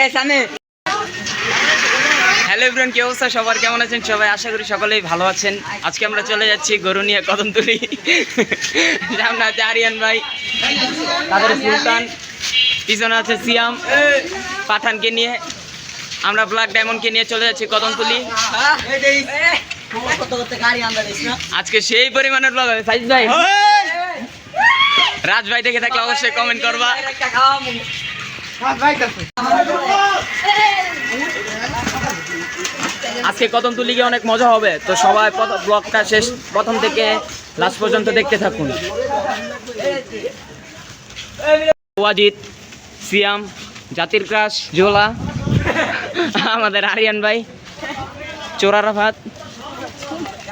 এ সামনে hello everyone কি অবস্থা? সবার কেমন আছেন? সবাই আশা করি সকলেই ভালো আছেন। আজকে আমরা চলে যাচ্ছি গরু নিয়ে কদম তুলি সামনে আছে আরিয়ান ভাই, তারপরে সুলতান, পিছনে আছে সিয়াম, পাঠানকে নিয়ে। আমরা ব্ল্যাক ডায়মন্ডকে নিয়ে চলে যাচ্ছি কদম তুলি আজকে সেই পরিমাণের ব্লগ হবে সাইজ ভাই। রাজ ভাই দেখে থাকলে অবশ্যই কমেন্ট করবা। আজকে কদম তুলি গিয়ে অনেক মজা হবে, তো সবাই ব্লগটা শেষ, প্রথম থেকে লাস্ট পর্যন্ত দেখতে থাকুন। ওয়াজিদ, সিয়াম, জাতির ক্রাশ, জোলা, আমাদের আরিয়ান ভাই চোরা রাফাত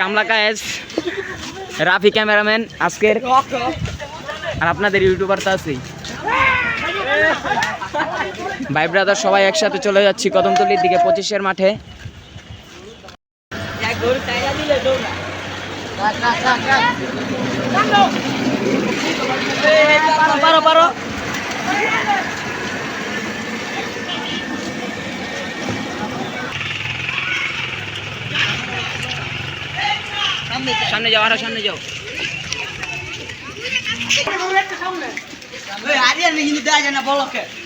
কামলা কায়েস রাফি ক্যামেরাম্যান আজকের। আর আপনাদের ইউটিউবার তো আছেই। ভাই ব্রাদার সবাই একসাথে চলে যাচ্ছি কদমতলির দিকে, পঁচিশের মাঠে। পারো পারো সামনে যাও আরও সামনে যাও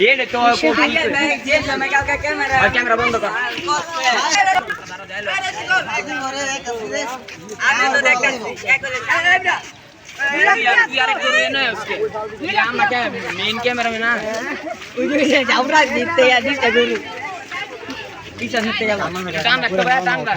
এটা তো ক্যামেরা বন্ধ কর তুই আরেক করে না আজকে আমরা কে মেইন ক্যামেরাম্যান না টান রাখতে ভাই টান রাখ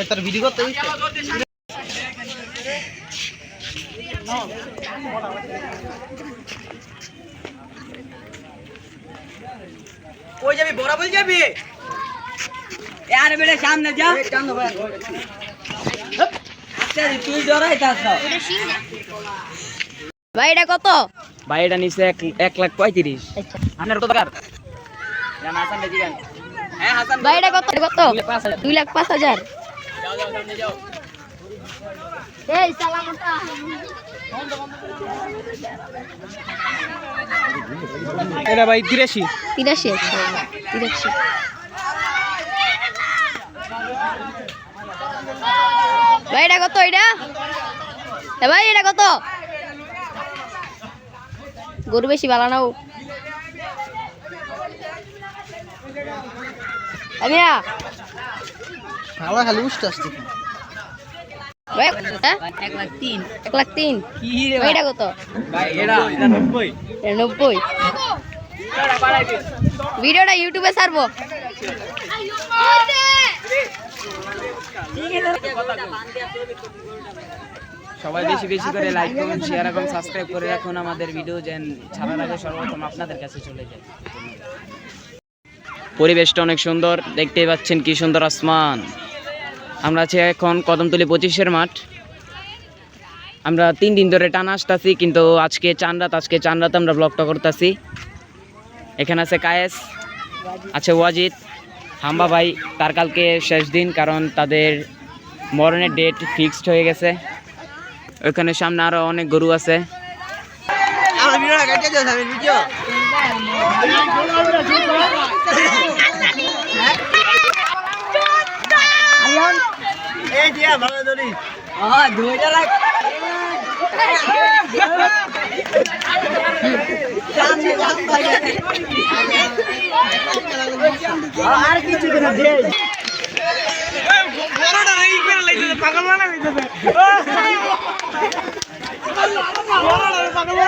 এই আরিয়ান দিচ্ছো। কই যাবি? বরাবর যাবি? আরে সামনে যা। আচ্ছা তুই ডরাই তাস ভাই এটা কত? ভাই এটা নিচে এক এক লাখ পঁয়ত্রিশ। আপনার কত টাকার? হ্যাঁ ভাই এটা কত? কত দুই লাখ পাঁচ হাজার। এই সালামটা। এটা ভাই তিরাশি। তিরাশি তিরাশি। ভাই এটা কত এটা? এ ভাই এটা কত? গরু বেশি ভালো নাও। আমিয়া শালা খালি ভাই হ্যাঁ? এক লাখ তিন। ভাই? এটা কত? এটা এটা নব্বই। নব্বই। ভিডিওটা ইউটিউবে ছাড়বো। সবাই বেশি বেশি করে লাইক কমেন্ট শেয়ার এবং সাবস্ক্রাইব করে রাখুন আমাদের ভিডিও যেন ছাড়ার আগে সর্বপ্রথম আপনাদের কাছে চলে যায়। পরিবেশটা অনেক সুন্দর দেখতেই পাচ্ছেন কি সুন্দর আসমান। আমরা আছি এখন কদমতলি পঁচিশের মাঠ। আমরা তিন দিন ধরে টানা আসতেছি, কিন্তু আজকে চান রাত, আজকে চান রাত আমরা ব্লগটা করতেছি। এখানে আছে কায়েস, আছে ওয়াজিদ, হাম্বা ভাই, তার কালকে শেষ দিন, কারণ তাদের মরণের ডেট ফিক্সড হয়ে গেছে। ওইখানে সামনে আরও অনেক গরু আছে। এই দিয়া ভালো ধরি। আর কিছু না দে বড়টা এই করে পাগল বড়টা পাগল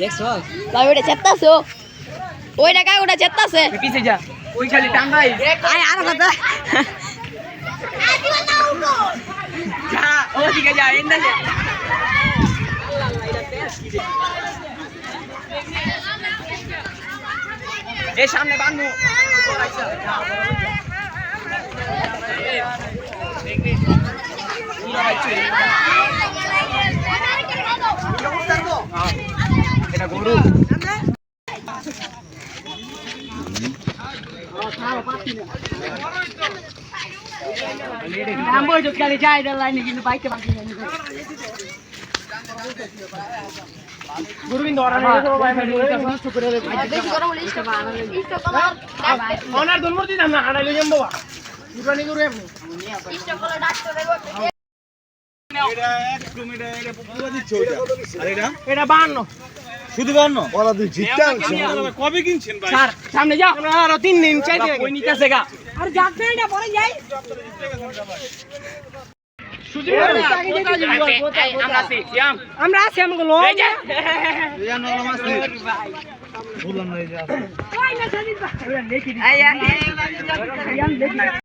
দেখছ? ভাই ওটা চেত্তাছো? ওইটা কাক ওটা চেত্তাছে? পিছে যা ওই খালি টাঙ্গাই আয় আর কথা যা ওদিকে যা এন্ডা যা। এ সামনে এটা যাই দা লাইনে কিন্তু বাইকে বাকি গুরুবিন্দ ওরানে তো ভাই ভাই নষ্ট করে রে বেশি গরম হলে ইষ্ট ইষ্ট কলর ওনার দলমর দিতাম না কলর ডাক্তার এটা বান্ন শুধু বান্ন কবে কিনছেন ভাই? স্যার সামনে যাও। আরও তিন দিন চাই দিয়ে কই নিতেছে গা। আর যাচ্ছে এটা পরে যাই। আমরা আছি সিয়াম আমরা আছি আমাকে লো বললাম না এই যে